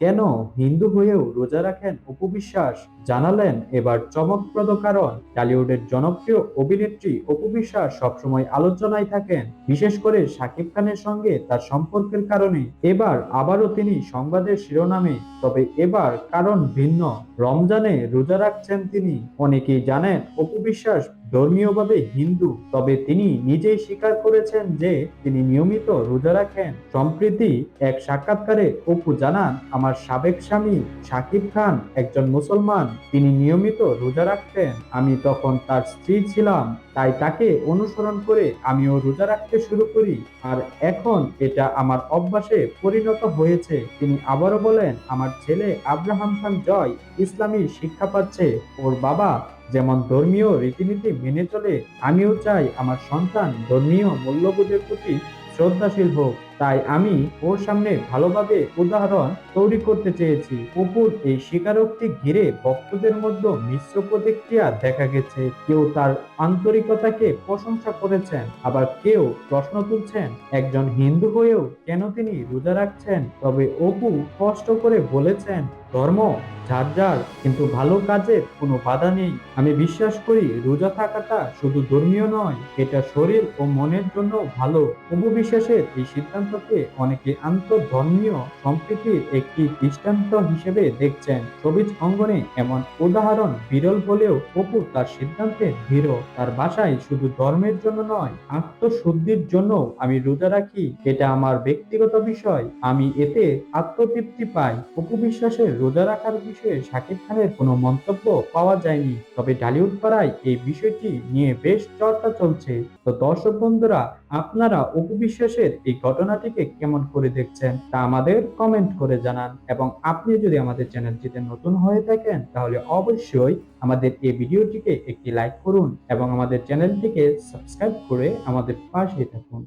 কেন হিন্দু হয়েও রোজা রাখেন অপু বিশ্বাস জানালেন এবার চমকপ্রদ কারণ, টলিউডের জনপ্রিয় অভিনেত্রী অপু বিশ্বাস সবসময় আলোচনায় থাকেন, বিশেষ করে শাকিব খানের সঙ্গে তার সম্পর্কের কারণে। এবার আবারও তিনি সংবাদের শিরোনামে, তবে এবার কারণ ভিন্ন। রমজানে রোজা রাখছেন তিনি। অনেকেই জানেন অপু বিশ্বাস ধর্মীয়ভাবে হিন্দু, তবে তিনি নিজেই স্বীকার করেছেন যে তিনি নিয়মিত রোজা রাখেন। সম্প্রতি এক সাক্ষাৎকারে অপু জানান, আমার সাবেক স্বামী শাকিব খান একজন মুসলমান, তিনি নিয়মিত রোজা রাখতেন। আমি তখন তার স্ত্রী ছিলাম, তাই তাকে অনুসরণ করে আমিও রোজা রাখতে শুরু করি। আর এখন এটা আমার অভ্যাসে পরিণত হয়েছে। তিনি আবারও বলেন, আমার ছেলে আব্রাহাম খান জয়, ইসলামী শিক্ষা পাচ্ছে। ওর বাবা যেমন ধর্মীয় রীতিনীতি মেনে চলে, আমিও চাই আমার সন্তান ধর্মীয় মূল্যবোধের প্রতি শ্রদ্ধাশীল হোক। তাই আমি ওর সামনে ভালোভাবে উদাহরণ তৈরি করতে চেয়েছি। অপুর এই স্বীকারোক্তি ঘিরে ভক্তদের মধ্যে মিশ্র প্রতিক্রিয়া দেখা গেছে। কেউ তার আন্তরিকতাকে প্রশংসা করেছেন, আবার কেউ প্রশ্ন তুলছেন, একজন হিন্দু হয়েও কেন তিনি রোজা রাখছেন? তবে অপু স্পষ্ট করে বলেছেন ধর্ম, যার যার কিন্তু ভালো কাজের কোনো বাধা নেই। আমি বিশ্বাস করি রোজা থাকাটা শুধু ধর্মীয় নয়, এটা শরীর ও মনের জন্য ভালো। অপু বিশ্বাসের এই সিদ্ধান্তকে অনেকে আন্তঃধর্মীয় সম্প্রীতির একটি দৃষ্টান্ত হিসেবে দেখছেন। সবিজ অঙ্গনে এমন উদাহরণ বিরল হলেও অপু তার সিদ্ধান্তে ধীর। তার বাসায় শুধু ধর্মের জন্য নয়, আত্মশুদ্ধির জন্য আমি রোজা রাখি। এটা আমার ব্যক্তিগত বিষয়। আমি এতে আত্মতৃপ্তি পাই। অপু বিশ্বাসের রোজা রাখার বিষয়ে শাকিব খানের কোনো মন্তব্য পাওয়া যায়নি। তবে ঢালিউড পাড়ায় এই বিষয়টি নিয়ে বেশ চর্চা চলছে। তো দর্শক বন্ধুরা, আপনারা অপু বিশ্বাসের এই ঘটনাটিকে কেমন করে দেখছেন তা আমাদের কমেন্ট করে জানান। এবং আপনি যদি আমাদের চ্যানেলটিতে নতুন হয়ে থাকেন, তাহলে অবশ্যই আমাদের এই ভিডিওটিকে একটি লাইক করুন এবং আমাদের চ্যানেলটিকে সাবস্ক্রাইব করে আমাদের পাশে থাকুন।